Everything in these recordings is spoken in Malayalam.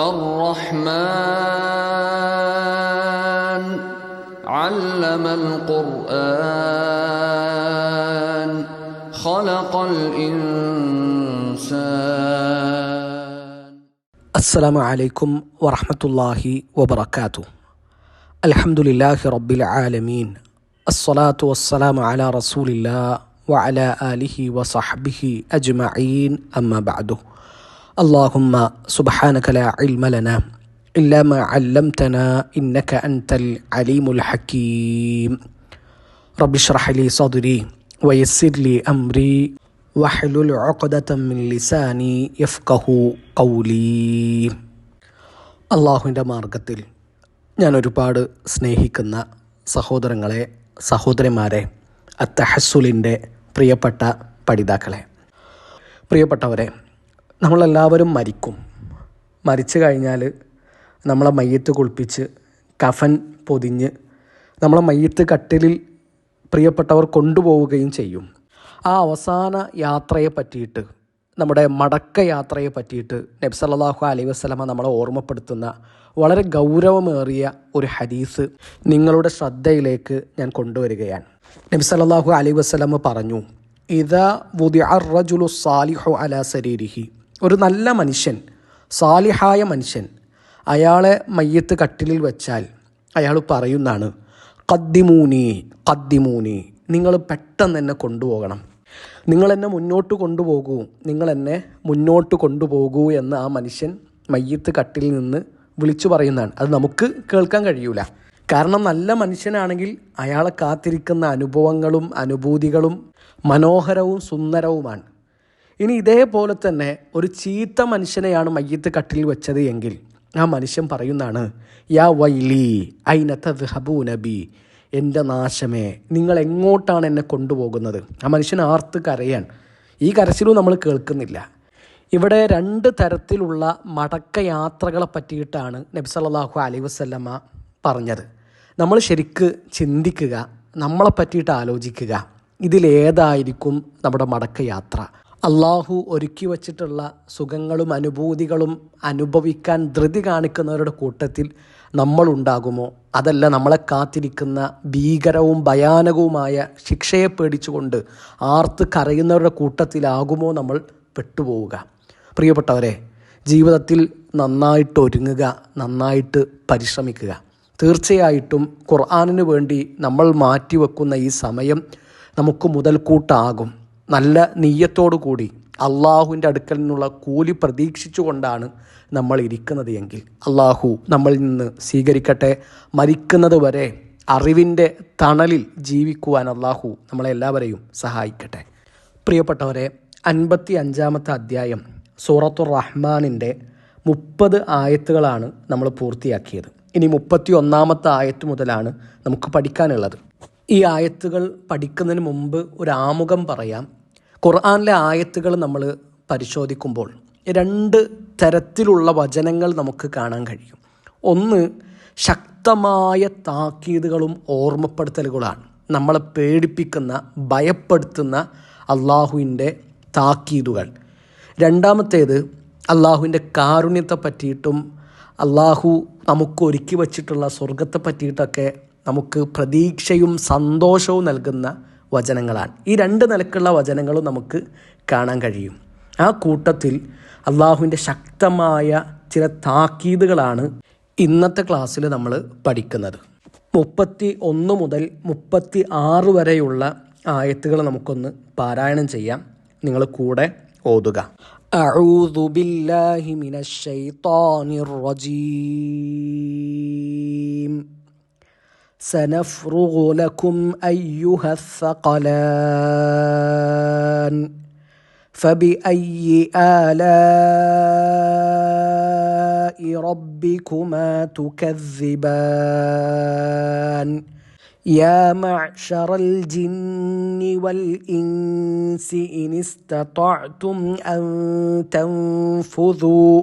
الرحمن علم القرآن خلق الإنسان. السلام عليكم ورحمة الله وبركاته. الحمد لله رب العالمين. الصلاة والسلام على رسول الله وعلى آله وصحبه أجمعين. أما بعد. اللهم سبحانك لا علم لنا إلا ما علمتنا إنك أنت العليم الحكيم رب اشرح لي صدري ويسر لي أمري واحلل عقدة من لساني يفقه قولي അള്ളാഹുവിൻ്റെ മാർഗത്തിൽ ഞാൻ ഒരുപാട് സ്നേഹിക്കുന്ന സഹോദരങ്ങളെ സഹോദരിമാരെ അത്തഹസുലിൻ്റെ പ്രിയപ്പെട്ട പഠിതാക്കളെ പ്രിയപ്പെട്ടവരെ നമ്മളെല്ലാവരും മരിക്കും. മരിച്ചു കഴിഞ്ഞാൽ നമ്മളെ മയ്യത്ത് കുളിപ്പിച്ച് കഫൻ പൊതിഞ്ഞ് നമ്മളെ മയ്യത്ത് കട്ടിലിൽ പ്രിയപ്പെട്ടവർ കൊണ്ടുപോവുകയും ചെയ്യും. ആ അവസാന യാത്രയെ പറ്റിയിട്ട് നമ്മുടെ മടക്ക യാത്രയെ പറ്റിയിട്ട് നബി സല്ലല്ലാഹു അലൈഹി വസല്ലമ നമ്മളെ ഓർമ്മപ്പെടുത്തുന്ന വളരെ ഗൗരവമേറിയ ഒരു ഹദീസ് നിങ്ങളുടെ ശ്രദ്ധയിലേക്ക് ഞാൻ കൊണ്ടുവരികയാണ്. നബി സല്ലല്ലാഹു അലൈഹി വസല്ലമ പറഞ്ഞു ഇതാ റജുലു സാലിഹു അലാ സരീരിഹി. ഒരു നല്ല മനുഷ്യൻ സാലിഹായ മനുഷ്യൻ അയാളെ മയ്യത്ത് കട്ടിലിൽ വെച്ചാൽ അയാൾ പറയുന്നതാണ് കദ്ദിമൂനി കദ്ദിമൂനി നിങ്ങൾ പെട്ടെന്ന് എന്നെ കൊണ്ടുപോകണം. നിങ്ങൾ എന്നെ മുന്നോട്ട് കൊണ്ടുപോകൂ. നിങ്ങൾ എന്നെ മുന്നോട്ട് കൊണ്ടുപോകൂ എന്ന് ആ മനുഷ്യൻ മയ്യത്ത് കട്ടിൽ നിന്ന് വിളിച്ചു പറയുന്നതാണ്. അത് നമുക്ക് കേൾക്കാൻ കഴിയൂല. കാരണം നല്ല മനുഷ്യനാണെങ്കിൽ അയാളെ കാത്തിരിക്കുന്ന അനുഭവങ്ങളും അനുഭൂതികളും മനോഹരവും സുന്ദരവുമാണ്. ഇനി ഇതേപോലെ തന്നെ ഒരു ചീത്ത മനുഷ്യനെയാണ് മയ്യത്ത് കട്ടിൽ വെച്ചത് എങ്കിൽ ആ മനുഷ്യൻ പറയുന്നതാണ് യാ വൈലി ഐനത്ത ഹബൂ നബി എന്റെ നാശമേ നിങ്ങൾ എങ്ങോട്ടാണ് എന്നെ കൊണ്ടുപോകുന്നത്? ആ മനുഷ്യൻ ആർത്ത് കരയാൻ ഈ കരച്ചിലും നമ്മൾ കേൾക്കുന്നില്ല. ഇവിടെ രണ്ട് തരത്തിലുള്ള മടക്ക യാത്രകളെ പറ്റിയിട്ടാണ് നബി സല്ലല്ലാഹു അലൈഹി വസല്ലമ പറഞ്ഞത്. നമ്മൾ ശരിക്ക് ചിന്തിക്കുക നമ്മളെ പറ്റിയിട്ട് ആലോചിക്കുക ഇതിലേതായിരിക്കും നമ്മുടെ മടക്ക യാത്ര അള്ളാഹു ഒരുക്കി വച്ചിട്ടുള്ള സുഖങ്ങളും അനുഭൂതികളും അനുഭവിക്കാൻ ധൃതി കാണിക്കുന്നവരുടെ കൂട്ടത്തിൽ നമ്മളുണ്ടാകുമോ? അതല്ല നമ്മളെ കാത്തിരിക്കുന്ന ഭീകരവും ഭയാനകവുമായ ശിക്ഷയെ പേടിച്ചുകൊണ്ട് ആർത്ത് കരയുന്നവരുടെ കൂട്ടത്തിലാകുമോ നമ്മൾ പെട്ടുപോവുക. പ്രിയപ്പെട്ടവരെ ജീവിതത്തിൽ നന്നായിട്ട് ഒരുങ്ങുക നന്നായിട്ട് പരിശ്രമിക്കുക. തീർച്ചയായിട്ടും ഖുർആാനിന് വേണ്ടി നമ്മൾ മാറ്റിവെക്കുന്ന ഈ സമയം നമുക്ക് മുതൽക്കൂട്ടാകും. നല്ല നീയത്തോടു കൂടി അള്ളാഹുവിന്റെ അടുക്കൽ നിന്നുള്ള കൂലി പ്രതീക്ഷിച്ചുകൊണ്ടാണ് നമ്മൾ ഇരിക്കുന്നത് എങ്കിൽ. അള്ളാഹു നമ്മളിൽ നിന്ന് സ്വീകരിക്കട്ടെ. മരിക്കുന്നത് വരെ അറിവിന്റെ തണലിൽ ജീവിക്കുവാൻ അള്ളാഹു നമ്മളെല്ലാവരെയും സഹായിക്കട്ടെ. പ്രിയപ്പെട്ടവരെ അൻപത്തി അഞ്ചാമത്തെ അധ്യായം സൂറത്തു റഹ്മാനിന്റെ മുപ്പത് ആയത്തുകളാണ് നമ്മൾ പൂർത്തിയാക്കിയത്. ഇനി മുപ്പത്തി ഒന്നാമത്തെ ആയത്ത് മുതലാണ് നമുക്ക് പഠിക്കാനുള്ളത്. ഈ ആയത്തുകൾ പഠിക്കുന്നതിന് മുമ്പ് ഒരു ആമുഖം പറയാം. ഖുർആാനിലെ ആയത്തുകൾ നമ്മൾ പരിശോധിക്കുമ്പോൾ രണ്ട് തരത്തിലുള്ള വചനങ്ങൾ നമുക്ക് കാണാൻ കഴിയും. ഒന്ന് ശക്തമായ താക്കീതുകളും ഓർമ്മപ്പെടുത്തലുകളാണ്. നമ്മളെ പേടിപ്പിക്കുന്ന ഭയപ്പെടുത്തുന്ന അള്ളാഹുവിന്റെ താക്കീതുകൾ. രണ്ടാമത്തേത് അള്ളാഹുവിന്റെ കാരുണ്യത്തെ പറ്റിയിട്ടും അള്ളാഹു നമുക്ക് ഒരുക്കി വച്ചിട്ടുള്ള സ്വർഗത്തെ പറ്റിയിട്ടൊക്കെ നമുക്ക് പ്രതീക്ഷയും സന്തോഷവും നൽകുന്ന വചനങ്ങളാണ് ഈ രണ്ട് നിലക്കുള്ള വചനങ്ങളും നമുക്ക് കാണാൻ കഴിയും ആ കൂട്ടത്തിൽ അള്ളാഹുവിൻ്റെ ശക്തമായ ചില താക്കീതുകളാണ് ഇന്നത്തെ ക്ലാസ്സിൽ നമ്മൾ പഠിക്കുന്നത് മുപ്പത്തി ഒന്ന് മുതൽ മുപ്പത്തി ആറ് വരെയുള്ള ആയത്തുകൾ നമുക്കൊന്ന് പാരായണം ചെയ്യാം നിങ്ങൾ കൂടെ ഓതുക أعوذ بالله من الشيطان الرجيم سنفرغ لكم أيها الثقلان فبأي آلاء ربكما تكذبان؟ يا معشر الجن والإنس إن استطعتم أن تنفذوا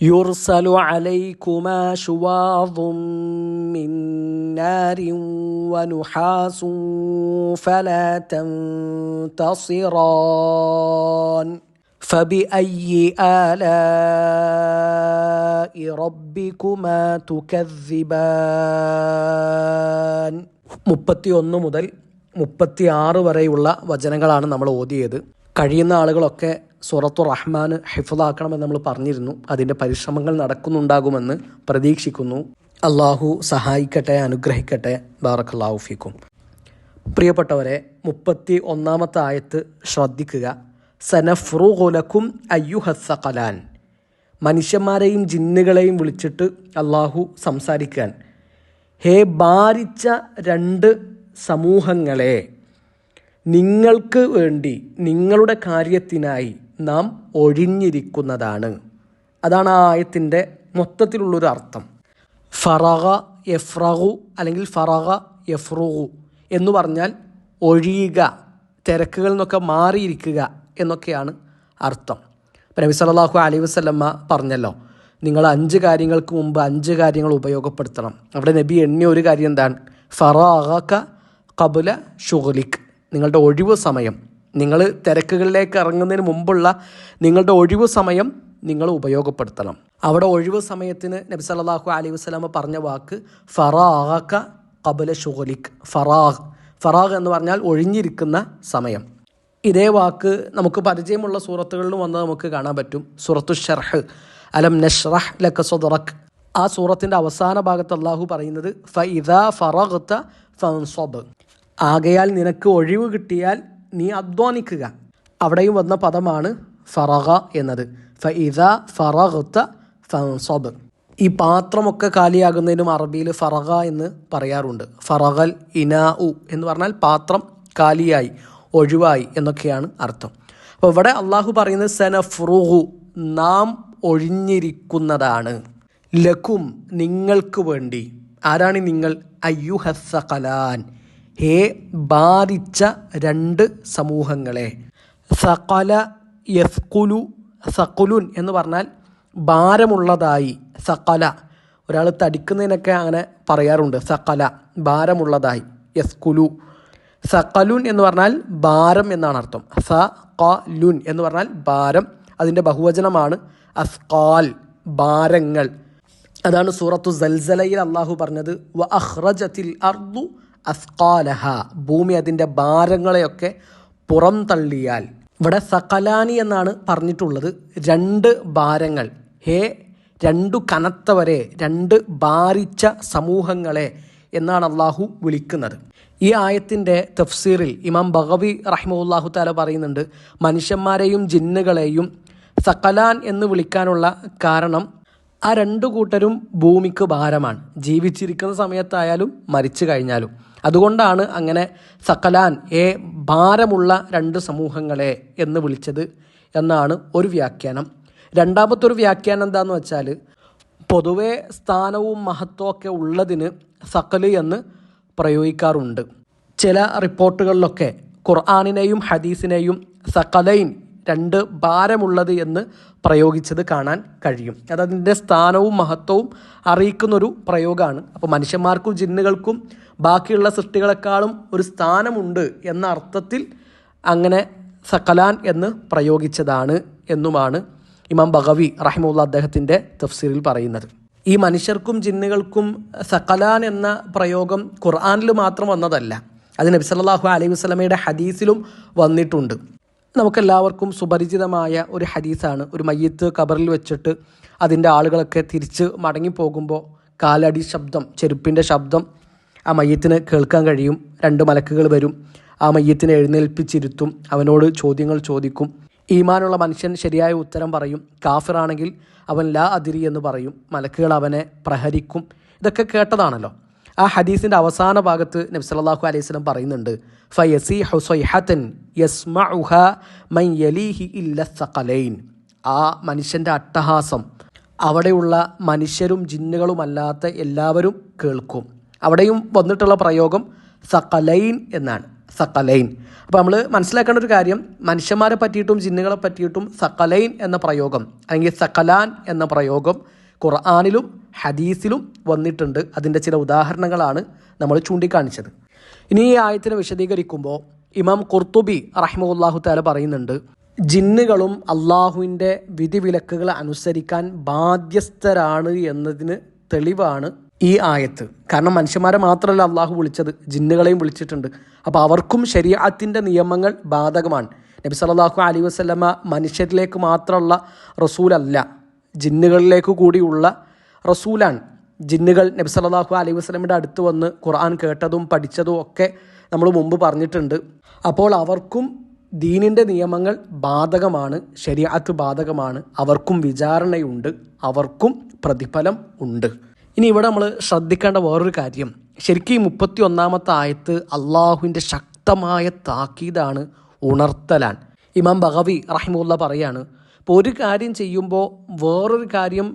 يرسل عليكما شواظ من نار ونحاس فلا تنتصران فبأي آلاء ربكما تكذبان മുപ്പത്തിയൊന്ന് മുതൽ മുപ്പത്തിയാറ് വരെയുള്ള വചനങ്ങളാണ് നമ്മൾ ഓതിയത് കഴിയുന്ന ആളുകളൊക്കെ സുറത്തു റഹ്മാൻ ഹിഫുദാക്കണമെന്ന് നമ്മൾ പറഞ്ഞിരുന്നു. അതിന്റെ പരിശ്രമങ്ങൾ നടക്കുന്നുണ്ടാകുമെന്ന് പ്രതീക്ഷിക്കുന്നു. അള്ളാഹു സഹായിക്കട്ടെ അനുഗ്രഹിക്കട്ടെ. ബാറക്കല്ലാഹു ഫീക്കും. പ്രിയപ്പെട്ടവരെ മുപ്പത്തി ഒന്നാമത്തെ ആയത്ത് ശ്രദ്ധിക്കുക. സനഫ്രുലക്കും അയ്യുഹസഖലാൻ മനുഷ്യന്മാരെയും ജിന്നുകളെയും വിളിച്ചിട്ട് അള്ളാഹു സംസാരിക്കാൻ. ഹേ ഭാരിച്ച രണ്ട് സമൂഹങ്ങളെ നിങ്ങൾക്ക് വേണ്ടി നിങ്ങളുടെ കാര്യത്തിനായി നാം ഒഴിഞ്ഞിരിക്കുന്നതാണ്. അതാണ് ആ ആയത്തിന്റെ മൊത്തത്തിലുള്ളൊരു അർത്ഥം. ഫറഹ എഫ്രഹു അല്ലെങ്കിൽ ഫറഹ എഫ്രുഹു എന്ന് പറഞ്ഞാൽ ഒഴിയുക തിരക്കുകളിൽ നിന്നൊക്കെ മാറിയിരിക്കുക എന്നൊക്കെയാണ് അർത്ഥം. നബി സല്ലല്ലാഹു അലൈഹി വസ്ലമ്മ പറഞ്ഞല്ലോ നിങ്ങൾ അഞ്ച് കാര്യങ്ങൾക്ക് മുമ്പ് അഞ്ച് കാര്യങ്ങൾ ഉപയോഗപ്പെടുത്തണം. അവിടെ നബി എണ്ണിയ ഒരു കാര്യം എന്താണ്? ഫറാഹ കബുല ഷുഗലിക്. നിങ്ങളുടെ ഒഴിവ് സമയം നിങ്ങൾ തിരക്കുകളിലേക്ക് ഇറങ്ങുന്നതിന് മുമ്പുള്ള നിങ്ങളുടെ ഒഴിവ് സമയം നിങ്ങൾ ഉപയോഗപ്പെടുത്തണം. അവിടെ ഒഴിവ് സമയത്തിന് നബി സല്ലാഹു അലൈഹി വസ്ലാമ പറഞ്ഞ വാക്ക് ഫറാഖ കബല ഷുഗലിക് ഫറാഖ് ഫറാഖ് എന്ന് പറഞ്ഞാൽ ഒഴിഞ്ഞിരിക്കുന്ന സമയം. ഇതേ വാക്ക് നമുക്ക് പരിചയമുള്ള സൂറത്തുകളിലും വന്ന് നമുക്ക് കാണാൻ പറ്റും. സൂറത്തു ഷർഹ് അലം നഷ്റഹ് ലക സദറക്. ആ സൂറത്തിന്റെ അവസാന ഭാഗത്ത് അള്ളാഹു പറയുന്നത് ഫ ഇദ ഫറഗ്ത ഫൻസബ് ആകയാൽ നിനക്ക് ഒഴിവ് കിട്ടിയാൽ നീ അധ്വാനിക്കുക. അവിടെയും വന്ന പദമാണ് ഫറഹ എന്നത്. ഫഇദ ഫറഹത്ത ഫൻസബ്. ഈ പാത്രമൊക്കെ കാലിയാകുന്നതിനും അറബിയിൽ ഫറഹ എന്ന് പറയാറുണ്ട്. ഫറഹൽ ഇനാ ഉ എന്ന് പറഞ്ഞാൽ പാത്രം കാലിയായി ഒഴിവായി എന്നൊക്കെയാണ് അർത്ഥം. അപ്പോൾ ഇവിടെ അള്ളാഹു പറയുന്നത് സനഫ്രുഹു നാം ഒഴിഞ്ഞിരിക്കുന്നതാണ്. ലക്കും നിങ്ങൾക്ക് വേണ്ടി. ആരാണ് നിങ്ങൾ? അയ്യുഹസകലാൻ ഹേ ബാധിച്ച രണ്ട് സമൂഹങ്ങളെ. സകല യസ്കുലു സക്കുലുൻ എന്ന് പറഞ്ഞാൽ ഭാരമുള്ളതായി സകല. ഒരാൾ തടിക്കുന്നതിനൊക്കെ അങ്ങനെ പറയാറുണ്ട് സകല ഭാരമുള്ളതായി യസ്കുലു. സകലുൻ എന്ന് പറഞ്ഞാൽ ഭാരം എന്നാണ് അർത്ഥം. സ ലുൻ എന്ന് പറഞ്ഞാൽ ഭാരം. അതിന്റെ ബഹുവചനമാണ് അസ്കാൽ ഭാരങ്ങൾ. അതാണ് സൂറത്തു സൽസലയിൽ അള്ളാഹു പറഞ്ഞത് വ അഹ്റജത്തിൽ അർദു അസ്കാലഹ ഭൂമി അതിന്റെ ഭാരങ്ങളെയൊക്കെ പുറം തള്ളിയാൽ. ഇവിടെ സകലാനി എന്നാണ് പറഞ്ഞിട്ടുള്ളത്. രണ്ട് ഭാരങ്ങൾ. ഹേ രണ്ടു കനത്തവരെ രണ്ട് ഭാരിച്ച സമൂഹങ്ങളെ എന്നാണ് അള്ളാഹു വിളിക്കുന്നത്. ഈ ആയത്തിന്റെ തഫ്സീറിൽ ഇമാം ബഗവി റഹ്മുല്ലാഹു താല പറയുന്നുണ്ട് മനുഷ്യന്മാരെയും ജിന്നുകളെയും സകലാൻ എന്ന് വിളിക്കാനുള്ള കാരണം ആ രണ്ടു കൂട്ടരും ഭൂമിക്ക് ഭാരമാണ്. ജീവിച്ചിരിക്കുന്ന സമയത്തായാലും മരിച്ചു കഴിഞ്ഞാലും. അതുകൊണ്ടാണ് അങ്ങനെ സക്കലാൻ ഏ ഭാരമുള്ള രണ്ട് സമൂഹങ്ങളെ എന്ന് വിളിച്ചത് എന്നാണ് ഒരു വ്യാഖ്യാനം. രണ്ടാമത്തെ ഒരു വ്യാഖ്യാനം എന്താണെന്ന് വെച്ചാൽ പൊതുവെ സ്ഥാനവും മഹത്വമൊക്കെ ഉള്ളതിന് സക്കൽ എന്ന് പ്രയോഗിക്കാറുണ്ട്. ചില റിപ്പോർട്ടുകളിലൊക്കെ ഖുർആാനിനെയും ഹദീസിനെയും സകലൈൻ രണ്ട് ഭാരമുള്ളത് എന്ന് പ്രയോഗിച്ചത് കാണാൻ കഴിയും. അത് അതിന്റെ സ്ഥാനവും മഹത്വവും അറിയിക്കുന്നൊരു പ്രയോഗമാണ്. അപ്പോൾ മനുഷ്യന്മാർക്കും ജിന്നുകൾക്കും ബാക്കിയുള്ള സൃഷ്ടികളെക്കാളും ഒരു സ്ഥാനമുണ്ട് എന്ന അർത്ഥത്തിൽ അങ്ങനെ സക്കലാൻ എന്ന് പ്രയോഗിച്ചതാണ് എന്നുമാണ് ഇമാം ബഗവി റഹിമുള്ള അദ്ദേഹത്തിന്റെ തഫ്സീറിൽ പറയുന്നത്. ഈ മനുഷ്യർക്കും ജിന്നുകൾക്കും സക്കലാൻ എന്ന പ്രയോഗം ഖുർആാനിൽ മാത്രം വന്നതല്ല. അത് നബി സല്ലല്ലാഹു അലൈഹി വസല്ലമയുടെ ഹദീസിലും വന്നിട്ടുണ്ട്. നമുക്കെല്ലാവർക്കും സുപരിചിതമായ ഒരു ഹദീസാണ്. ഒരു മയ്യത്ത് കബറിൽ വെച്ചിട്ട് അതിന്റെ ആളുകളൊക്കെ തിരിച്ച് മടങ്ങിപ്പോകുമ്പോൾ കാലടി ശബ്ദം ചെരുപ്പിന്റെ ശബ്ദം ആ മയ്യത്തിന് കേൾക്കാൻ കഴിയും. രണ്ട് മലക്കുകൾ വരും. ആ മയ്യത്തിനെ എഴുന്നേൽപ്പിച്ചിരുത്തും. അവനോട് ചോദ്യങ്ങൾ ചോദിക്കും. ഈമാനുള്ള മനുഷ്യൻ ശരിയായ ഉത്തരം പറയും. കാഫിറാണെങ്കിൽ അവൻ ലാ അതിരി എന്ന് പറയും. മലക്കുകൾ അവനെ പ്രഹരിക്കും. ഇതൊക്കെ കേട്ടതാണല്ലോ. ആ ഹദീസിന്റെ അവസാന ഭാഗത്ത് നബി സല്ലല്ലാഹു അലൈഹി സ്വലം പറയുന്നുണ്ട് ഫയസി ഹുസൈഹത്തൻ യസ്മഉഹ മൻ യലീഹി സഖലൈൻ. ആ മനുഷ്യന്റെ അട്ടഹാസം അവിടെയുള്ള മനുഷ്യരും ജിന്നുകളുമല്ലാത്ത എല്ലാവരും കേൾക്കും. അവിടെയും വന്നിട്ടുള്ള പ്രയോഗം സക്കലൈൻ എന്നാണ് സക്കലൈൻ അപ്പോൾ നമ്മൾ മനസ്സിലാക്കേണ്ട ഒരു കാര്യം മനുഷ്യന്മാരെ പറ്റിയിട്ടും ജിന്നുകളെ പറ്റിയിട്ടും സക്കലൈൻ എന്ന പ്രയോഗം അല്ലെങ്കിൽ സക്കലാൻ എന്ന പ്രയോഗം ഖുർആാനിലും ഹദീസിലും വന്നിട്ടുണ്ട്. അതിന്റെ ചില ഉദാഹരണങ്ങളാണ് നമ്മൾ ചൂണ്ടിക്കാണിച്ചത്. ഇനി ഈ ആയത്തിനെ വിശദീകരിക്കുമ്പോൾ ഇമാം കുർത്തുബി റഹ്മുല്ലാഹു താല പറയുന്നുണ്ട് ജിന്നുകളും അള്ളാഹുവിന്റെ വിധിവിലക്കുകൾ അനുസരിക്കാൻ ബാധ്യസ്ഥരാണ് എന്നതിന് തെളിവാണ് ഈ ആയത്ത്. കാരണം മനുഷ്യന്മാരെ മാത്രമല്ല അള്ളാഹു വിളിച്ചത് ജിന്നുകളെയും വിളിച്ചിട്ടുണ്ട്. അപ്പോൾ അവർക്കും ശരീരത്തിന്റെ നിയമങ്ങൾ ബാധകമാണ്. നബി സല്ലല്ലാഹു അലൈഹി വസല്ലമ മനുഷ്യരിലേക്ക് മാത്രമുള്ള റസൂലല്ല ജിന്നുകളിലേക്ക് കൂടിയുള്ള റസൂലാണ്. ജിന്നുകൾ നബി സല്ലല്ലാഹു അലൈഹി വസ്ലമിന്റെ അടുത്ത് വന്ന് ഖുർആൻ കേട്ടതും പഠിച്ചതും ഒക്കെ നമ്മൾ മുമ്പ് പറഞ്ഞിട്ടുണ്ട്. അപ്പോൾ അവർക്കും ദീനിന്റെ നിയമങ്ങൾ ബാധകമാണ് ശരിയാത്ത് ബാധകമാണ്. അവർക്കും വിചാരണയുണ്ട് അവർക്കും പ്രതിഫലം ഉണ്ട്. ഇനി ഇവിടെ നമ്മൾ ശ്രദ്ധിക്കേണ്ട വേറൊരു കാര്യം. ശരിക്കും ഈ മുപ്പത്തി ഒന്നാമത്തെ ആയത്ത് അള്ളാഹുവിന്റെ ശക്തമായ താക്കീതാണ് ഉണർത്തലാൻ ഇമാം ബഹവി റഹിമുല്ല പറയാണ് ഇപ്പോൾ ഒരു കാര്യം ചെയ്യുമ്പോൾ വേറൊരു കാര്യം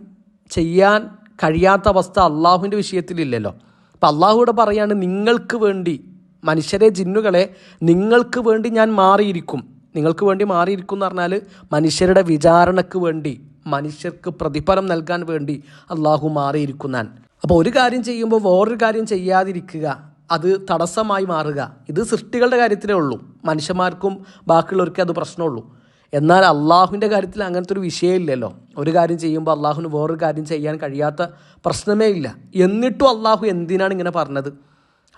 ചെയ്യാൻ കഴിയാത്ത അവസ്ഥ അള്ളാഹുവിന്റെ വിഷയത്തിലില്ലല്ലോ. അപ്പം അള്ളാഹുവിടെ പറയാണ് നിങ്ങൾക്ക് വേണ്ടി മനുഷ്യരെ ജിന്നുകളെ നിങ്ങൾക്ക് വേണ്ടി ഞാൻ മാറിയിരിക്കും. നിങ്ങൾക്ക് വേണ്ടി മാറിയിരിക്കും എന്ന് പറഞ്ഞാൽ മനുഷ്യരുടെ വിചാരണക്ക് വേണ്ടി മനുഷ്യർക്ക് പ്രതിഫലം നൽകാൻ വേണ്ടി അള്ളാഹു മാറിയിരിക്കുന്നാൻ. അപ്പോൾ ഒരു കാര്യം ചെയ്യുമ്പോൾ വേറൊരു കാര്യം ചെയ്യാതിരിക്കുക. അത് തടസ്സമായി മാറുക. ഇത് സൃഷ്ടികളുടെ കാര്യത്തിലേ ഉള്ളൂ. മനുഷ്യന്മാർക്കും ബാക്കിയുള്ളവർക്കേ അത് പ്രശ്നമുള്ളൂ. എന്നാൽ അള്ളാഹുവിന്റെ കാര്യത്തിൽ അങ്ങനത്തെ ഒരു വിഷയമില്ലല്ലോ. ഒരു കാര്യം ചെയ്യുമ്പോൾ അള്ളാഹുവിന് വേറൊരു കാര്യം ചെയ്യാൻ കഴിയാത്ത പ്രശ്നമേ ഇല്ല. എന്നിട്ടും അള്ളാഹു എന്തിനാണ് ഇങ്ങനെ പറഞ്ഞത്?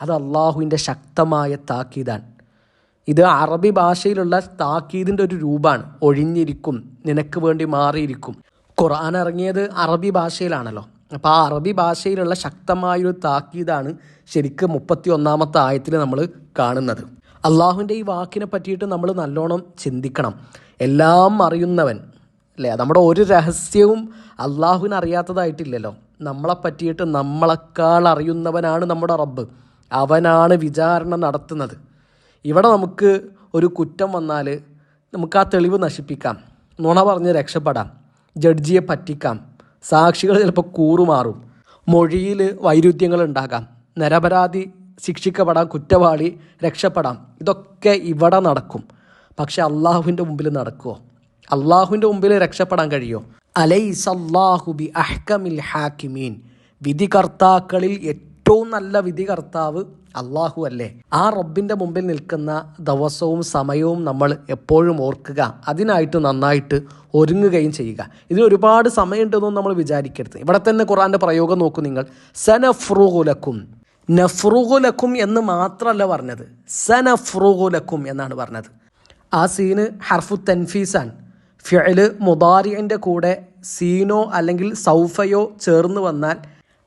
അത് അള്ളാഹുവിന്റെ ശക്തമായ താക്കീതാണ്. ഇത് അറബി ഭാഷയിലുള്ള താക്കീതിന്റെ ഒരു രൂപമാണ്. ഒഴിഞ്ഞിരിക്കും നിനക്ക് വേണ്ടി മാറിയിരിക്കും. ഖുർആൻ ഇറങ്ങിയത് അറബി ഭാഷയിലാണല്ലോ. അപ്പോൾ ആ അറബി ഭാഷയിലുള്ള ശക്തമായൊരു താക്കീതാണ് ശരിക്കും മുപ്പത്തി ഒന്നാമത്തെ ആയത്തിൽ നമ്മൾ കാണുന്നത്. അള്ളാഹുവിന്റെ ഈ വാക്കിനെ പറ്റിയിട്ട് നമ്മൾ നല്ലോണം ചിന്തിക്കണം. എല്ലാം അറിയുന്നവൻ അല്ലേ? നമ്മുടെ ഒരു രഹസ്യവും അള്ളാഹുവിന് അറിയാത്തതായിട്ടില്ലല്ലോ. നമ്മളെ പറ്റിയിട്ട് നമ്മളെക്കാൾ അറിയുന്നവനാണ് നമ്മുടെ റബ്ബ്. അവനാണ് വിചാരണ നടത്തുന്നത്. ഇവിടെ നമുക്ക് ഒരു കുറ്റം വന്നാൽ നമുക്ക് ആ തെളിവ് നശിപ്പിക്കാം. നുണ പറഞ്ഞ് രക്ഷപ്പെടാം. ജഡ്ജിയെ പറ്റിക്കാം. സാക്ഷികൾ ചിലപ്പോൾ കൂറുമാറും. മൊഴിയിൽ വൈരുദ്ധ്യങ്ങൾ ഉണ്ടാകാം. നിരപരാധി ശിക്ഷിക്കപ്പെടാം കുറ്റവാളി രക്ഷപ്പെടാം. ഇതൊക്കെ ഇവിടെ നടക്കും. പക്ഷെ അള്ളാഹുവിന്റെ മുമ്പിൽ നടക്കുമോ അള്ളാഹുവിന്റെ മുമ്പിൽ രക്ഷപ്പെടാൻ കഴിയുമോ അലൈസല്ലാഹു ബി അഹ്കമിൽ ഹാക്കിമീൻ. വിധികർത്താക്കളിൽ ഏറ്റവും നല്ല വിധികർത്താവ് അള്ളാഹു അല്ലേ? ആ റബ്ബിന്റെ മുമ്പിൽ നിൽക്കുന്ന ദിവസവും സമയവും നമ്മൾ എപ്പോഴും ഓർക്കുക. അതിനായിട്ട് നന്നായിട്ട് ഒരുങ്ങുകയും ചെയ്യുക. ഇതിന് ഒരുപാട് സമയമുണ്ടെന്നൊന്നും നമ്മൾ വിചാരിക്കരുത്. ഇവിടെ തന്നെ ഖുറാന്റെ പ്രയോഗം നോക്കൂ നിങ്ങൾ. സനഫ്രുഹുലക്കും നഫ്രുഹുലക്കും എന്ന് മാത്രമല്ല പറഞ്ഞത്. സനഫ്രുഹുലക്കും എന്നാണ് പറഞ്ഞത്. ആ സീന് ഹർഫു തൻഫീസാൻ ഫ്യൽ മുദാരിന്റെ കൂടെ സീനോ അല്ലെങ്കിൽ സൗഫയോ ചേർന്ന് വന്നാൽ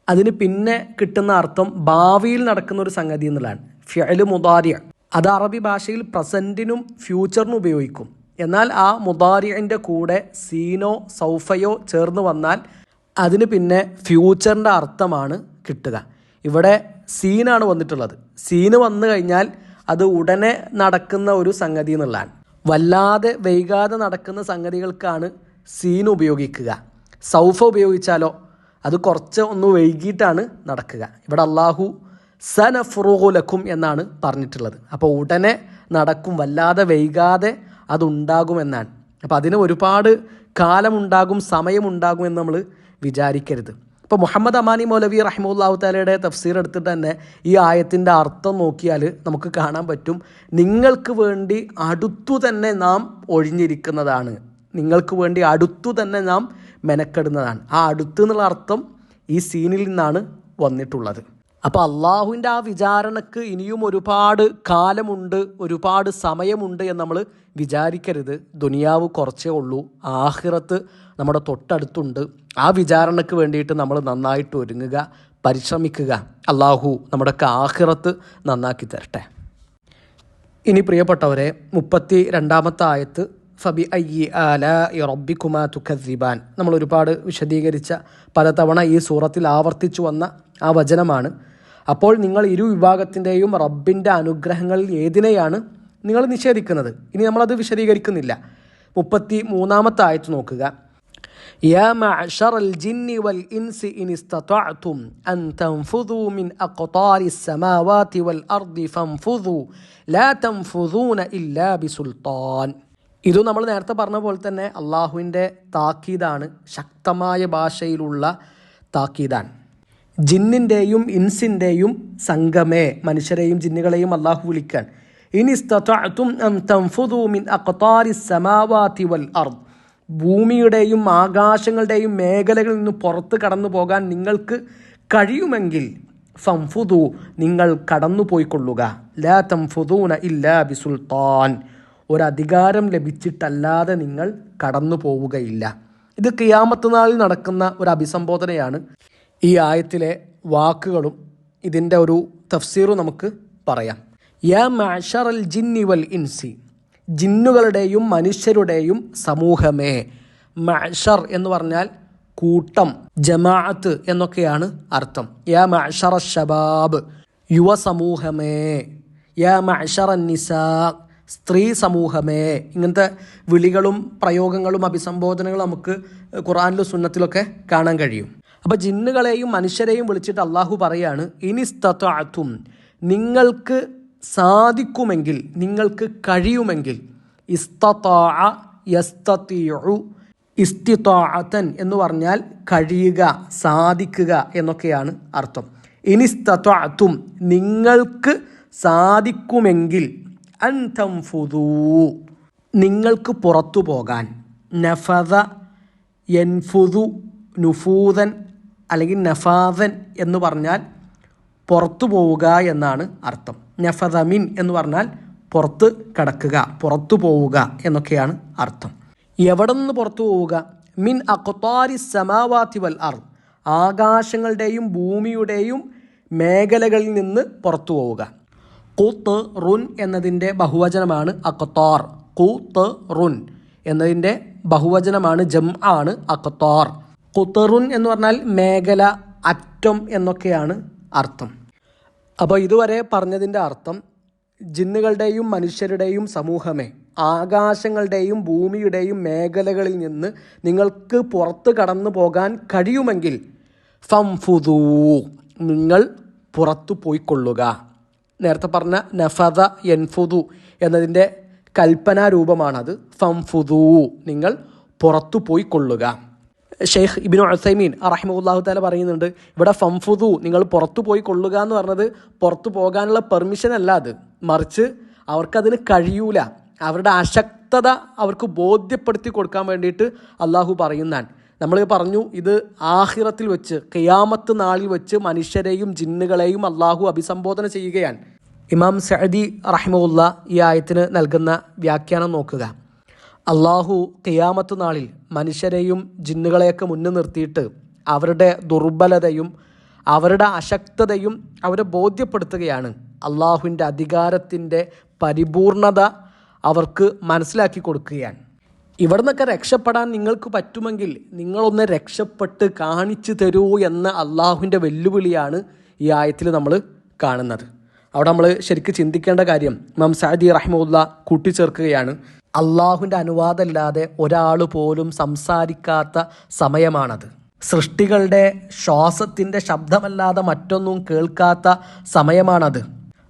അതിന് പിന്നെ കിട്ടുന്ന അർത്ഥം ഭാവിയിൽ നടക്കുന്ന ഒരു സംഗതി എന്നുള്ളതാണ്. ഫ്യൽ മുദാരിയ അത് അറബി ഭാഷയിൽ പ്രസന്റിനും ഫ്യൂച്ചറിനും ഉപയോഗിക്കും. എന്നാൽ ആ മുദാരിയന്റെ കൂടെ സീനോ സൗഫയോ ചേർന്ന് വന്നാൽ അതിന് പിന്നെ ഫ്യൂച്ചറിന്റെ അർത്ഥമാണ് കിട്ടുക. ഇവിടെ സീനാണ് വന്നിട്ടുള്ളത്. സീന് വന്നു കഴിഞ്ഞാൽ അത് ഉടനെ നടക്കുന്ന ഒരു സംഗതി എന്നുള്ളതാണ്. വല്ലാതെ വൈകാതെ നടക്കുന്ന സംഗതികൾക്കാണ് സീൻ ഉപയോഗിക്കുക. സൗഫ ഉപയോഗിച്ചാലോ അത് കുറച്ച് ഒന്ന് വൈകിട്ടാണ് നടക്കുക. ഇവിടെ അള്ളാഹു സനഫുറുലക്കും എന്നാണ് പറഞ്ഞിട്ടുള്ളത്. അപ്പോൾ ഉടനെ നടക്കും വല്ലാതെ വൈകാതെ അതുണ്ടാകുമെന്നാണ് അപ്പോൾ അതിന് ഒരുപാട് കാലമുണ്ടാകും സമയമുണ്ടാകും എന്ന് നമ്മൾ വിചാരിക്കരുത്. ഇപ്പോൾ മുഹമ്മദ് അമാനി മൗലവി റഹിമുല്ലാഹു താലയുടെ തഫ്സീർ എടുത്തിട്ട് തന്നെ ഈ ആയത്തിന്റെ അർത്ഥം നോക്കിയാൽ നമുക്ക് കാണാൻ പറ്റും. നിങ്ങൾക്ക് വേണ്ടി അടുത്തു തന്നെ നാം ഒഴിഞ്ഞിരിക്കുന്നതാണ്. നിങ്ങൾക്ക് വേണ്ടി അടുത്തു തന്നെ നാം മെനക്കെടുന്നതാണ്. ആ അടുത്ത് എന്നുള്ള അർത്ഥം ഈ സീനിൽ നിന്നാണ് വന്നിട്ടുള്ളത്. അപ്പോൾ അള്ളാഹുവിന്റെ ആ വിചാരണക്ക് ഇനിയും ഒരുപാട് കാലമുണ്ട് ഒരുപാട് സമയമുണ്ട് എന്ന് നമ്മൾ വിചാരിക്കരുത്. ദുനിയാവ് കുറച്ചേ ഉള്ളൂ ആഹിറത്ത് നമ്മുടെ തൊട്ടടുത്തുണ്ട്. ആ വിചാരണക്ക് വേണ്ടിയിട്ട് നമ്മൾ നന്നായിട്ട് ഒരുങ്ങുക പരിശ്രമിക്കുക. അള്ളാഹു നമ്മുടെയൊക്കെ ആഹിറത്ത് നന്നാക്കി തരട്ടെ. ഇനി പ്രിയപ്പെട്ടവരെ മുപ്പത്തി രണ്ടാമത്തെ ആയത്ത് ഫബി അയ്യി ആല കുമാ തുഖദ്ദിബാൻ നമ്മൾ ഒരുപാട് വിശദീകരിച്ച പലതവണ ഈ സൂറത്തിൽ ആവർത്തിച്ചു വന്ന ആ വചനമാണ്. അപ്പോൾ നിങ്ങൾ ഇരു വിഭാഗത്തിൻ്റെയും റബ്ബിൻ്റെ അനുഗ്രഹങ്ങളിൽ ഏതിനെയാണ് നിങ്ങൾ നിഷേധിക്കുന്നത് ഇനി നമ്മളത് വിശദീകരിക്കുന്നില്ല മുപ്പത്തി മൂന്നാമത്തെ ആയത്ത് നോക്കുക يا معشر الجن والإنس إن استطعتم أن تنفذوا من أقطار السماوات والأرض فانفذوا لا تنفذون إلا بسلطان ഇത് നമ്മൾ നേരത്തെ പറഞ്ഞ പോലെ തന്നെ അള്ളാഹുവിൻ്റെ താക്കീതാണ് ശക്തമായ ഭാഷയിലുള്ള താക്കീതാണ് ജിന്നിന്റെയും ഇൻസിന്റെയും സംഗമേ മനുഷ്യരെയും ജിന്നുകളെയും അള്ളാഹു വിളിക്കാൻ. ഇനി ഭൂമിയുടെയും ആകാശങ്ങളുടെയും മേഖലകളിൽ നിന്ന് പുറത്ത് കടന്നു പോകാൻ നിങ്ങൾക്ക് കഴിയുമെങ്കിൽ ഫംഫുദു നിങ്ങൾ കടന്നു പോയിക്കൊള്ളുക. ലാ തംഫുദൂന ഇല്ലാ ബിസുൽത്താൻ. ഒരധികാരം ലഭിച്ചിട്ടല്ലാതെ നിങ്ങൾ കടന്നു പോവുകയില്ല. ഇത് കിയാമത്ത് നാളിൽ നടക്കുന്ന ഒരു അഭിസംബോധനയാണ്. ഈ ആയത്തിലെ വാക്കുകളും ഇതിന്റെ ഒരു തഫ്സീറും നമുക്ക് പറയാം. യാ മാഷറൽ ജിന്നി വൽ ഇൻസി. ജിന്നുകളുടെയും മനുഷ്യരുടെയും സമൂഹമേ. മാഷർ എന്ന് പറഞ്ഞാൽ കൂട്ടം ജമാഅത്ത് എന്നൊക്കെയാണ് അർത്ഥം. യാ മാഷറ ഷബാബ് യുവസമൂഹമേ. യാ മാഷറ നിസാ സ്ത്രീ സമൂഹമേ. ഇങ്ങനത്തെ വിളികളും പ്രയോഗങ്ങളും അഭിസംബോധനകളും നമുക്ക് ഖുറാനിലും സുന്നത്തിലൊക്കെ കാണാൻ കഴിയും. അപ്പോൾ ജിന്നുകളെയും മനുഷ്യരെയും വിളിച്ചിട്ട് അള്ളാഹു പറയാണ് ഇനി ഇനിസ്തത്വത്തും നിങ്ങൾക്ക് സാധിക്കുമെങ്കിൽ നിങ്ങൾക്ക് കഴിയുമെങ്കിൽ ഇസ്തിത്താഅത്തൻ എന്ന് പറഞ്ഞാൽ കഴിയുക സാധിക്കുക എന്നൊക്കെയാണ് അർത്ഥം. ഇനി സ്തത്വാത്തും നിങ്ങൾക്ക് സാധിക്കുമെങ്കിൽ അൻതംഫുദു നിങ്ങൾക്ക് പുറത്തു പോകാൻ നഫദ എൻഫുദു നുഫൂദൻ അല്ലെങ്കിൽ നഫാദൻ എന്ന് പറഞ്ഞാൽ പുറത്തു പോവുക എന്നാണ് അർത്ഥം. നഫദമിൻ എന്ന് പറഞ്ഞാൽ പുറത്ത് കടക്കുക പുറത്തു പോവുക എന്നൊക്കെയാണ് അർത്ഥം. എവിടെ നിന്ന് പുറത്തു പോവുക? മിൻ അക്വാരി സമാവാത്തി വൽ അർ ആകാശങ്ങളുടെയും ഭൂമിയുടെയും മേഖലകളിൽ നിന്ന് പുറത്തു പോവുക. കൂത്ത് റുൻ എന്നതിന്റെ ബഹുവചനമാണ് അഖ്താർ. കൂത്ത് റുൻ എന്നതിന്റെ ബഹുവചനമാണ് ജം ആണ് അഖ്താർ. കുത്തറുൻ എന്ന് പറഞ്ഞാൽ മേഖല അറ്റം എന്നൊക്കെയാണ് അർത്ഥം. അപ്പോൾ ഇതുവരെ പറഞ്ഞതിന്റെ അർത്ഥം ജിന്നുകളുടെയും മനുഷ്യരുടെയും സമൂഹമേ ആകാശങ്ങളുടെയും ഭൂമിയുടെയും മേഖലകളിൽ നിന്ന് നിങ്ങൾക്ക് പുറത്ത് കടന്നു പോകാൻ കഴിയുമെങ്കിൽ ഫംഫുദൂ നിങ്ങൾ പുറത്തു പോയിക്കൊള്ളുക. നേരത്തെ പറഞ്ഞ നഫദ എൻഫുദു എന്നതിന്റെ കൽപ്പനാരൂപമാണത്. ഫംഫുദൂ നിങ്ങൾ പുറത്തു പോയിക്കൊള്ളുക. ഷെയ്ഖ് ഇബിനു അസൈമീൻ റഹിമുല്ലാഹു താല പറയുന്നുണ്ട് ഇവിടെ ഫംഫുദു നിങ്ങൾ പുറത്തു പോയി കൊള്ളുക എന്ന് പറഞ്ഞത് പുറത്തു പോകാനുള്ള പെർമിഷൻ അല്ല അത്. മറിച്ച് അവർക്കതിന് കഴിയൂല. അവരുടെ അശക്തത അവർക്ക് ബോധ്യപ്പെടുത്തി കൊടുക്കാൻ വേണ്ടിയിട്ട് അള്ളാഹു പറയുന്നതാണ്. നമ്മൾ പറഞ്ഞു ഇത് ആഹിറത്തിൽ വെച്ച് കയാമത്ത് നാളിൽ വെച്ച് മനുഷ്യരെയും ജിന്നുകളെയും അള്ളാഹു അഭിസംബോധന ചെയ്യുകയാണ്. ഇമാം സഅദി റഹിമുല്ല ഈ ആയത്തിന് നൽകുന്ന വ്യാഖ്യാനം നോക്കുക. അള്ളാഹു കിയാമത്ത് നാളിൽ മനുഷ്യരെയും ജിന്നുകളെയൊക്കെ മുന്നിൽ നിർത്തിയിട്ട് അവരുടെ ദുർബലതയും അവരുടെ അശക്തതയും അവരെ ബോധ്യപ്പെടുത്തുകയാണ്. അള്ളാഹുവിന്റെ അധികാരത്തിന്റെ പരിപൂർണത അവർക്ക് മനസ്സിലാക്കി കൊടുക്കുകയാണ്. ഇവിടെ നിന്നൊക്കെ രക്ഷപ്പെടാൻ നിങ്ങൾക്ക് പറ്റുമെങ്കിൽ നിങ്ങളൊന്ന് രക്ഷപ്പെട്ട് കാണിച്ചു തരൂ എന്ന അള്ളാഹുവിന്റെ വെല്ലുവിളിയാണ് ഈ ആയത്തിൽ നമ്മൾ കാണുന്നത്. അവിടെ നമ്മൾ ശരിക്കും ചിന്തിക്കേണ്ട കാര്യം ഇമാം സാദി റഹ്മുല്ല കൂട്ടിച്ചേർക്കുകയാണ്. അള്ളാഹുവിന്റെ അനുവാദമില്ലാതെ ഒരാൾ പോലും സംസാരിക്കാത്ത സമയമാണത്. സൃഷ്ടികളുടെ ശ്വാസത്തിന്റെ ശബ്ദമല്ലാതെ മറ്റൊന്നും കേൾക്കാത്ത സമയമാണത്.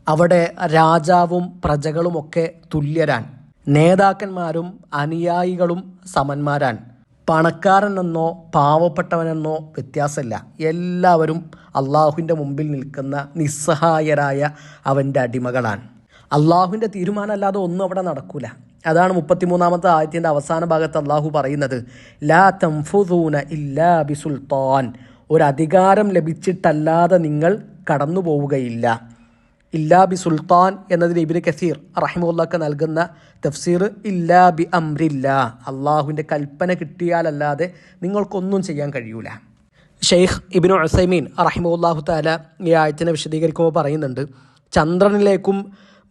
അവിടെ രാജാവും പ്രജകളുമൊക്കെ തുല്യരാൻ നേതാക്കന്മാരും അനുയായികളും സമന്മാരാൻ പണക്കാരനെന്നോ പാവപ്പെട്ടവനെന്നോ വ്യത്യാസമില്ല. എല്ലാവരും അള്ളാഹുവിന്റെ മുമ്പിൽ നിൽക്കുന്ന നിസ്സഹായരായ അവന്റെ അടിമകളാണ്. അള്ളാഹുവിന്റെ തീരുമാനമല്ലാതെ ഒന്നും അവിടെ നടക്കൂല. അതാണ് മുപ്പത്തിമൂന്നാമത്തെ ആയത്തിന്റെ അവസാന ഭാഗത്ത് അള്ളാഹു പറയുന്നത്. ലാ തംഫുദൂന ഇല്ലാ ബിസുൽത്താൻ. ഒരു അധികാരം ലഭിച്ചിട്ടല്ലാതെ നിങ്ങൾ കടന്നു പോവുകയില്ല ഇല്ലാ ബി സുൽത്താൻ എന്നതിന് ഇബിന് കസീർ റഹിമുള്ളക്ക് നൽകുന്ന തഫ്സീർ ഇല്ലാ ബി അമ്രില്ല അള്ളാഹുവിന്റെ കൽപ്പന കിട്ടിയാലല്ലാതെ നിങ്ങൾക്കൊന്നും ചെയ്യാൻ കഴിയൂല. ഷെയ്ഖ് ഇബിനു അസൈമീൻ റഹിമുല്ലാഹു താല ഈ ആയത്തിനെ വിശദീകരിക്കുമ്പോൾ പറയുന്നുണ്ട് ചന്ദ്രനിലേക്കും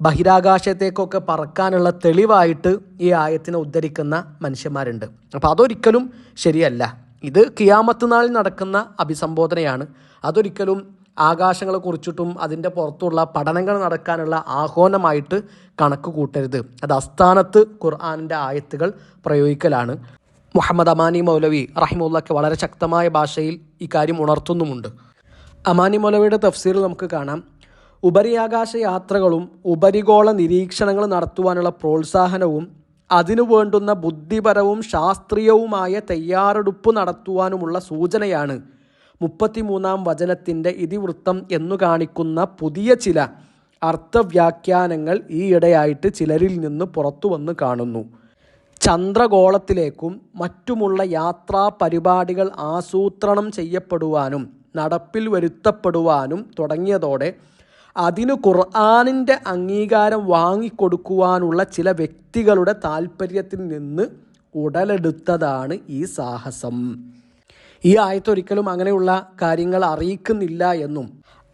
ബഹിരാകാശത്തേക്കൊക്കെ പറക്കാനുള്ള തെളിവായിട്ട് ഈ ആയത്തിനെ ഉദ്ധരിക്കുന്ന മനുഷ്യന്മാരുണ്ട്. അപ്പോൾ അതൊരിക്കലും ശരിയല്ല. ഇത് കിയാമത്ത് നാളിൽ നടക്കുന്ന അഭിസംബോധനയാണ്. അതൊരിക്കലും ആകാശങ്ങളെ കുറിച്ചിട്ടും അതിന്റെ പുറത്തുള്ള പഠനങ്ങൾ നടക്കാനുള്ള ആഹ്വാനമായിട്ട് കണക്ക് കൂട്ടരുത്. അത് അസ്ഥാനത്ത് ഖുർആാനിന്റെ ആയത്തുകൾ പ്രയോഗിക്കലാണ്. മുഹമ്മദ് അമാനി മൗലവി റഹിമുള്ളക്ക് വളരെ ശക്തമായ ഭാഷയിൽ ഇക്കാര്യം ഉണർത്തുന്നുമുണ്ട്. അമാനി മൗലവിയുടെ തഫ്സീറിൽ നമുക്ക് കാണാം. ഉപരിയാകാശ യാത്രകളും ഉപരിഗോള നിരീക്ഷണങ്ങൾ നടത്തുവാനുള്ള പ്രോത്സാഹനവും അതിനു വേണ്ടുന്ന ബുദ്ധിപരവും ശാസ്ത്രീയവുമായ തയ്യാറെടുപ്പ് നടത്തുവാനുമുള്ള സൂചനയാണ് മുപ്പത്തിമൂന്നാം വചനത്തിന്റെ ഇതിവൃത്തം എന്നു കാണിക്കുന്ന പുതിയ ചില അർത്ഥവ്യാഖ്യാനങ്ങൾ ഈയിടെയായിട്ട് ചിലരിൽ നിന്ന് പുറത്തു വന്ന് കാണുന്നു. ചന്ദ്രഗോളത്തിലേക്കും മറ്റുമുള്ള യാത്രാ പരിപാടികൾ ആസൂത്രണം ചെയ്യപ്പെടുവാനും നടപ്പിൽ വരുത്തപ്പെടുവാനും തുടങ്ങിയതോടെ അതിനു ഖുർആാനിന്റെ അംഗീകാരം വാങ്ങിക്കൊടുക്കുവാനുള്ള ചില വ്യക്തികളുടെ താല്പര്യത്തിൽ നിന്ന് ഉടലെടുത്തതാണ് ഈ സാഹസം. ഈ ആയത്തൊരിക്കലും അങ്ങനെയുള്ള കാര്യങ്ങൾ അറിയിക്കുന്നില്ല എന്നും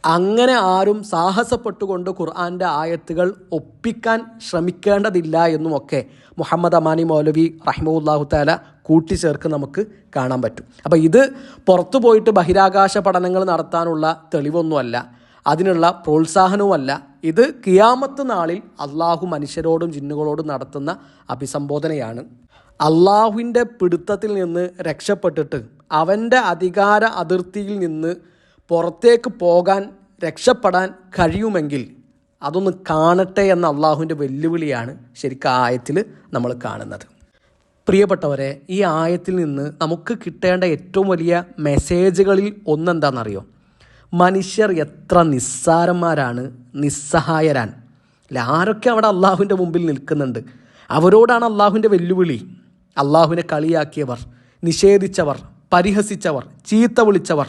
അങ്ങനെ ആരും സാഹസപ്പെട്ടുകൊണ്ട് ഖുർആാന്റെ ആയത്തുകൾ ഒപ്പിക്കാൻ ശ്രമിക്കേണ്ടതില്ല എന്നുമൊക്കെ മുഹമ്മദ് അമാനി മൗലവി റഹിമുല്ലാഹു താല കൂട്ടിച്ചേർക്ക് നമുക്ക് കാണാൻ പറ്റും. അപ്പോൾ ഇത് പുറത്തു പോയിട്ട് ബഹിരാകാശ പഠനങ്ങൾ നടത്താനുള്ള തെളിവൊന്നുമല്ല അതിനുള്ള പ്രോത്സാഹനവുമല്ല. ഇത് കിയാമത്ത് നാളിൽ അള്ളാഹു മനുഷ്യരോടും ജിന്നുകളോടും നടത്തുന്ന അഭിസംബോധനയാണ്. അള്ളാഹുവിന്റെ പിടുത്തത്തിൽ നിന്ന് രക്ഷപ്പെട്ടിട്ട് അവന്റെ അധികാര അതിർത്തിയിൽ നിന്ന് പുറത്തേക്ക് പോകാൻ രക്ഷപ്പെടാൻ കഴിയുമെങ്കിൽ അതൊന്ന് കാണട്ടെ എന്ന അള്ളാഹുവിന്റെ വെല്ലുവിളിയാണ് ശരിക്കും ആയത്തിൽ നമ്മൾ കാണുന്നത്. പ്രിയപ്പെട്ടവരെ ഈ ആയത്തിൽ നിന്ന് നമുക്ക് കിട്ടേണ്ട ഏറ്റവും വലിയ മെസ്സേജുകളിൽ ഒന്നെന്താണെന്നറിയോ? മനുഷ്യർ എത്ര നിസ്സാരന്മാരാണ് നിസ്സഹായരാണ്. അല്ല ആരൊക്കെ അവിടെ അള്ളാഹുവിന്റെ മുമ്പിൽ നിൽക്കുന്നുണ്ട്? അവരോടാണ് അള്ളാഹുവിന്റെ വെല്ലുവിളി. അള്ളാഹുവിനെ കളിയാക്കിയവർ നിഷേധിച്ചവർ പരിഹസിച്ചവർ ചീത്ത വിളിച്ചവർ.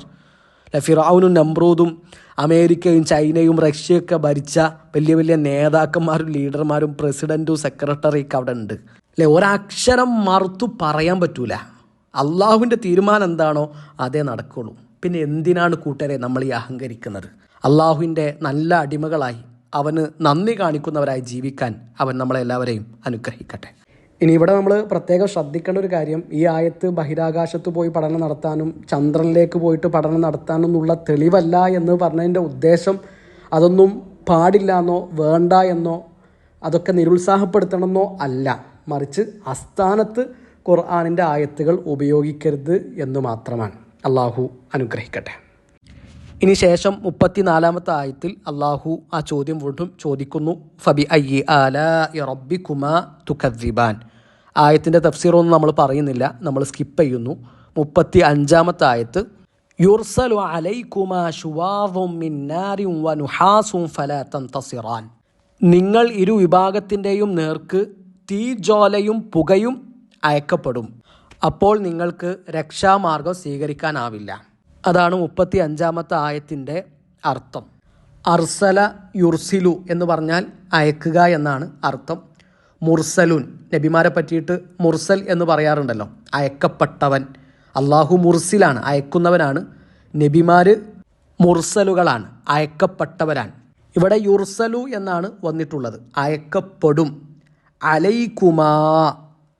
ഫിറാവുനും നമ്രൂദും അമേരിക്കയും ചൈനയും റഷ്യയൊക്കെ ഭരിച്ച വലിയ വലിയ നേതാക്കന്മാരും ലീഡർമാരും പ്രസിഡന്റും സെക്രട്ടറിയൊക്കെ അവിടെ ഉണ്ട്. അല്ലെ ഒരക്ഷരം മറുത്തു പറയാൻ പറ്റൂല. അള്ളാഹുവിന്റെ തീരുമാനം എന്താണോ അതേ നടക്കുള്ളൂ. പിന്നെ എന്തിനാണ് കൂട്ടരെ നമ്മൾ ഈ അഹങ്കരിക്കുന്നത്? അള്ളാഹുവിന്റെ നല്ല അടിമകളായി അവന് നന്ദി കാണിക്കുന്നവരായി ജീവിക്കാൻ അവൻ നമ്മളെല്ലാവരെയും അനുഗ്രഹിക്കട്ടെ. ഇനി ഇവിടെ നമ്മൾ പ്രത്യേകം ശ്രദ്ധിക്കേണ്ട ഒരു കാര്യം ഈ ആയത്ത് ബഹിരാകാശത്ത് പോയി പഠനം നടത്താനും ചന്ദ്രനിലേക്ക് പോയിട്ട് പഠനം നടത്താനും എന്നുള്ള തെളിവല്ല എന്ന് പറഞ്ഞതിന്റെ ഉദ്ദേശം അതൊന്നും പാടില്ല എന്നോ വേണ്ട എന്നോ അതൊക്കെ നിരുത്സാഹപ്പെടുത്തണമെന്നോ അല്ല. മറിച്ച് അസ്ഥാനത്ത് ഖുർആാനിന്റെ ആയത്തുകൾ ഉപയോഗിക്കരുത് എന്ന് മാത്രമാണ്. അള്ളാഹു അനുഗ്രഹിക്കട്ടെ. ഇനി ശേഷം മുപ്പത്തിനാലാമത്തെ ആയത്തിൽ അള്ളാഹു ആ ചോദ്യം വീണ്ടും ചോദിക്കുന്നു. ഫബി അയ്യി ആല റബ്ബി കുമാ തുഖദ്ദിബാൻ ആയത്തിന്റെ തഫ്സീറൊന്നും നമ്മൾ പറയുന്നില്ല. നമ്മൾ സ്കിപ്പ് ചെയ്യുന്നു. മുപ്പത്തി അഞ്ചാമത്തെ ആയത്ത് യുർസലു അലൈക്കുമാ തന്തസിറാൻ. നിങ്ങൾ ഇരു വിഭാഗത്തിന്റെയും നേർക്ക് തീജ്വാലയും പുകയും അയക്കപ്പെടും. അപ്പോൾ നിങ്ങൾക്ക് രക്ഷാമാർഗം സ്വീകരിക്കാനാവില്ല. അതാണ് മുപ്പത്തി അഞ്ചാമത്തെ ആയത്തിന്റെ അർത്ഥം. അർസല യുർസിലു എന്ന് പറഞ്ഞാൽ അയക്കുക എന്നാണ് അർത്ഥം. മുർസലുൻ നബിമാരെ പറ്റിയിട്ട് മുർസൽ എന്ന് പറയാറുണ്ടല്ലോ. അയക്കപ്പെട്ടവൻ. അള്ളാഹു മുർസിലാണ് അയക്കുന്നവനാണ്. നബിമാർ മുർസലുകളാണ് അയക്കപ്പെട്ടവരാണ്. ഇവിടെ യുർസലു എന്നാണ് വന്നിട്ടുള്ളത്. അയക്കപ്പെടും. അലൈകുമാ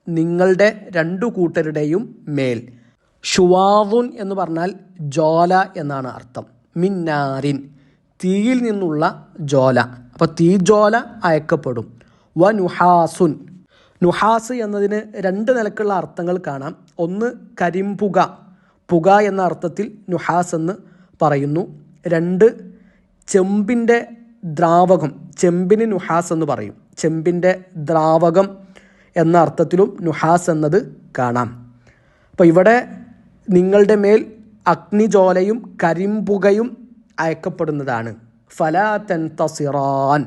നിങ്ങളുടെ രണ്ടു കൂട്ടരുടെയും മേൽ. ഷുവാവുൻ എന്ന് പറഞ്ഞാൽ ജോല എന്നാണ് അർത്ഥം. മിന്നാരിൻ തീയിൽ നിന്നുള്ള ജോല അപ്പോൾ തീജോല അയക്കപ്പെടും. വ നുഹാസുൻ. നുഹാസ് എന്നതിന് രണ്ട് നിലക്കുള്ള അർത്ഥങ്ങൾ കാണാം. ഒന്ന് കരിമ്പുക. പുക എന്ന അർത്ഥത്തിൽ നുഹാസ് എന്ന് പറയുന്നു. രണ്ട് ചെമ്പിന്റെ ദ്രാവകം. ചെമ്പിന് നുഹാസ് എന്ന് പറയും. ചെമ്പിന്റെ ദ്രാവകം എന്ന അർത്ഥത്തിലും നുഹാസ് എന്നത് കാണാം. അപ്പോൾ ഇവിടെ നിങ്ങളുടെ മേൽ അഗ്നിജോലയും കരിമ്പുകയും അയക്കപ്പെടുന്നതാണ്. ഫലാ തെൻതസിറാൻ.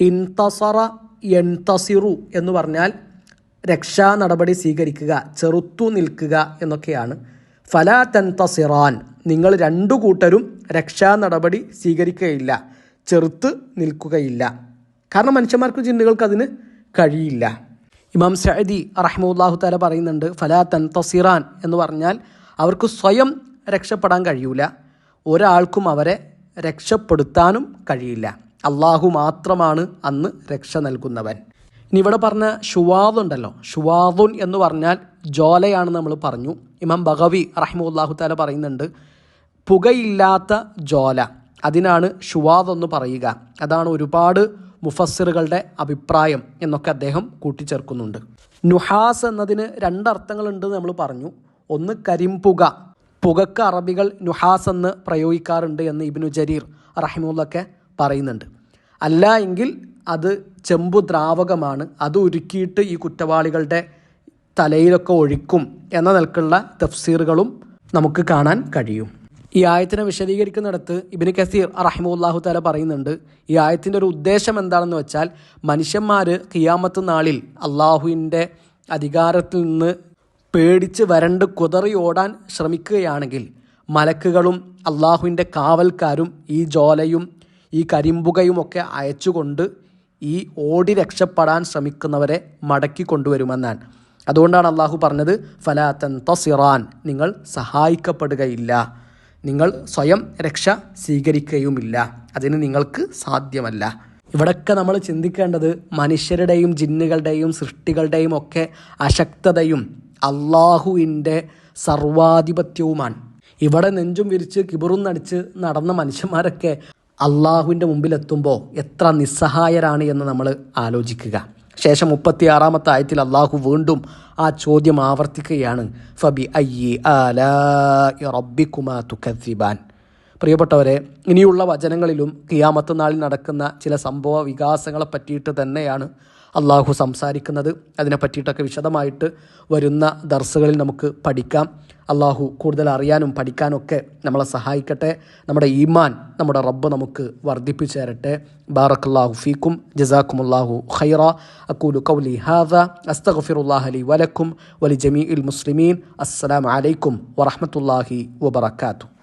ഇൻതസറ എൻതസിറു എന്ന് പറഞ്ഞാൽ രക്ഷാ നടപടി സ്വീകരിക്കുക ചെറുത്തു നിൽക്കുക എന്നൊക്കെയാണ്. ഫലാ തെൻതസിറാൻ. നിങ്ങൾ രണ്ടു കൂട്ടരും രക്ഷാ നടപടി സ്വീകരിക്കുകയില്ല ചെറുത്ത് നിൽക്കുകയില്ല. കാരണം മനുഷ്യന്മാർക്ക് ജിന്നുകൾക്ക് അതിന് കഴിയില്ല. ഇമാം സഅദി റഹ്മുല്ലാഹു താല പറയുന്നുണ്ട് ഫലാ തൻതസിറാൻ എന്ന് പറഞ്ഞാൽ അവർക്ക് സ്വയം രക്ഷപ്പെടാൻ കഴിയൂല. ഒരാൾക്കും അവരെ രക്ഷപ്പെടുത്താനും കഴിയില്ല. അള്ളാഹു മാത്രമാണ് അന്ന് രക്ഷ നൽകുന്നവൻ. ഇനി ഇവിടെ പറഞ്ഞ ഷുവാദുണ്ടല്ലോ ഷുവാദുൻ എന്ന് പറഞ്ഞാൽ ജോലയാണ് നമ്മൾ പറഞ്ഞു. ഇമാം ബഗവി റഹ്മുല്ലാഹു താല പറയുന്നുണ്ട് പുകയില്ലാത്ത ജോല. അതിനാണ് ഷുവാദ് എന്ന് പറയുക. അതാണ് ഒരുപാട് മുഫസ്സിറുകളുടെ അഭിപ്രായം എന്നൊക്കെ അദ്ദേഹം കൂട്ടിച്ചേർക്കുന്നുണ്ട്. നുഹാസ് എന്നതിന് രണ്ടർത്ഥങ്ങളുണ്ട് നമ്മൾ പറഞ്ഞു. ഒന്ന് കരിമ്പുക. പുകക്ക് അറബികൾ നുഹാസ് എന്ന് പ്രയോഗിക്കാറുണ്ട് എന്ന് ഇബിനു ജരീർ റഹിമുള്ളൊക്കെ പറയുന്നുണ്ട്. അല്ല എങ്കിൽ അത് ചെമ്പു ദ്രാവകമാണ്. അത് ഉരുക്കിയിട്ട് ഈ കുറ്റവാളികളുടെ തലയിലൊക്കെ ഒഴിക്കും എന്ന നിലക്കുള്ള തഫ്സീറുകളും നമുക്ക് കാണാൻ കഴിയും. ഈ ആയത്തിനെ വിശദീകരിക്കുന്നിടത്ത് ഇബിന് കസീർ റഹിമുല്ലാഹു താല പറയുന്നുണ്ട് ഈ ആയത്തിന്റെ ഒരു ഉദ്ദേശം എന്താണെന്ന് വെച്ചാൽ മനുഷ്യന്മാർ കിയാമത്ത് നാളിൽ അള്ളാഹുവിന്റെ അധികാരത്തിൽ നിന്ന് പേടിച്ച് വരണ്ട് കുതറി ഓടാൻ ശ്രമിക്കുകയാണെങ്കിൽ മലക്കുകളും അള്ളാഹുവിന്റെ കാവൽക്കാരും ഈ ജോലയും ഈ കരിമ്പുകയുമൊക്കെ അയച്ചുകൊണ്ട് ഈ ഓടി രക്ഷപ്പെടാൻ ശ്രമിക്കുന്നവരെ മടക്കി കൊണ്ടുവരുമെന്നാണ്. അതുകൊണ്ടാണ് അള്ളാഹു പറഞ്ഞത് ഫലാത്തൻ തസിറാൻ നിങ്ങൾ സഹായിക്കപ്പെടുകയില്ല. നിങ്ങൾ സ്വയം രക്ഷ സ്വീകരിക്കുകയുമില്ല. അതിന് നിങ്ങൾക്ക് സാധ്യമല്ല. ഇവിടൊക്കെ നമ്മൾ ചിന്തിക്കേണ്ടത് മനുഷ്യരുടെയും ജിന്നുകളുടെയും സൃഷ്ടികളുടെയും ഒക്കെ അശക്തതയും അള്ളാഹുവിന്റെ സർവാധിപത്യവുമാണ്. ഇവിടെ നെഞ്ചും വിരിച്ച് കിബറും നടിച്ച് നടന്ന മനുഷ്യന്മാരൊക്കെ അള്ളാഹുവിന്റെ മുമ്പിലെത്തുമ്പോൾ എത്ര നിസ്സഹായരാണ് എന്ന് നമ്മൾ ആലോചിക്കുക. ശേഷം മുപ്പത്തിയാറാമത്തെ ആയത്തിൽ അള്ളാഹു വീണ്ടും ആ ചോദ്യം ആവർത്തിക്കുകയാണ്. ഫബി അയ്യി റബ്ബിക്കുമാ തുക്കദ്ദിബാൻ പ്രിയപ്പെട്ടവരെ ഇനിയുള്ള വചനങ്ങളിലും കിയാമത്ത് നാളിൽ നടക്കുന്ന ചില സംഭവ വികാസങ്ങളെ പറ്റിയിട്ട് തന്നെയാണ് അള്ളാഹു സംസാരിക്കുന്നത്. അതിനെ പറ്റിയിട്ടൊക്കെ വിശദമായിട്ട് വരുന്ന ദർസുകളിൽ നമുക്ക് പഠിക്കാം. അള്ളാഹു കൂടുതൽ അറിയാനും പഠിക്കാനൊക്കെ നമ്മളെ സഹായിക്കട്ടെ. നമ്മുടെ ഈമാൻ നമ്മുടെ റബ്ബ് നമുക്ക് വർദ്ധിപ്പിച്ചു തരട്ടെ. ബാറക്കല്ലാഹു ഫീക്കും ജസാക്കുമുല്ലാഹു ഖൈറ. അക്കൂലു കൗലി ഹാദ. അസ്തഗ്ഫിറുല്ലാഹ് വലക്കും. വലി ജമീഇൽ മുസ്ലിമീൻ. അസ്സലാം അലൈക്കും വറഹ്മത്തുള്ളാഹി വബറകാതുഹു.